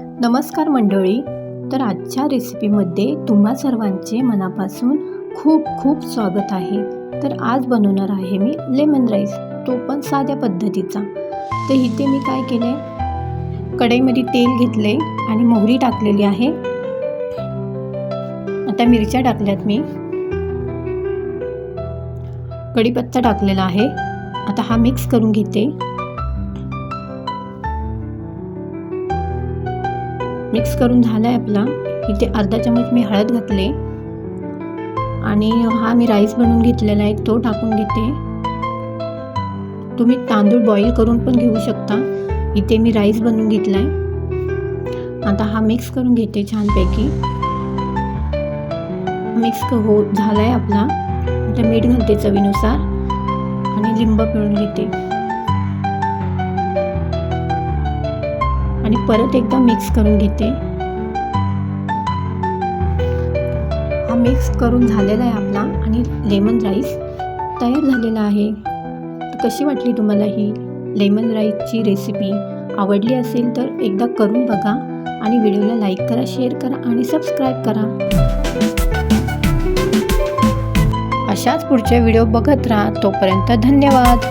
नमस्कार मंडळी. तर आजच्या रेसिपीमध्ये तुम्हा सर्वांचे मनापासून खूप खूप स्वागत आहे. तर आज बनवणार आहे मी लेमन राईस तो पण साध्या पद्धतीचा. तर इथे मी काय केले? कढईमध्ये तेल घेतले आणि मोहरी टाकलेली आहे. आता मिरच्या टाकल्यात मी. कढीपत्ता टाकलेला आहे. आता हा मिक्स करून घेते. मिक्स करून झाला आहे आपला. इथे अर्धा चमच मी हळद घातले. आणि हा मी राईस बनवून घेतलेला आहे तो टाकून घेते. तुम्ही तांदूळ बॉईल करून पण घेऊ शकता. इथे मी राईस बनवून घेतला आहे आता हा मिक्स करून घेते छानपैकी. मिक्स हो झाला आहे आपला. आता मीठ घालते चवीनुसार. आणि लिंब पिळून घेते. आणि परत एकदा मिक्स करून घेते. हा मिक्स करून झालेला आहे आपला आणि लेमन राईस तयार झालेला आहे. कशी वाटली तुम्हाला ही लेमन राईसची रेसिपी आवडली असेल तर एकदा करून बघा आणि व्हिडिओला लाईक करा शेअर करा आणि सबस्क्राईब करा. अशाच पुढचे व्हिडिओ बघत राहा. तोपर्यंत धन्यवाद.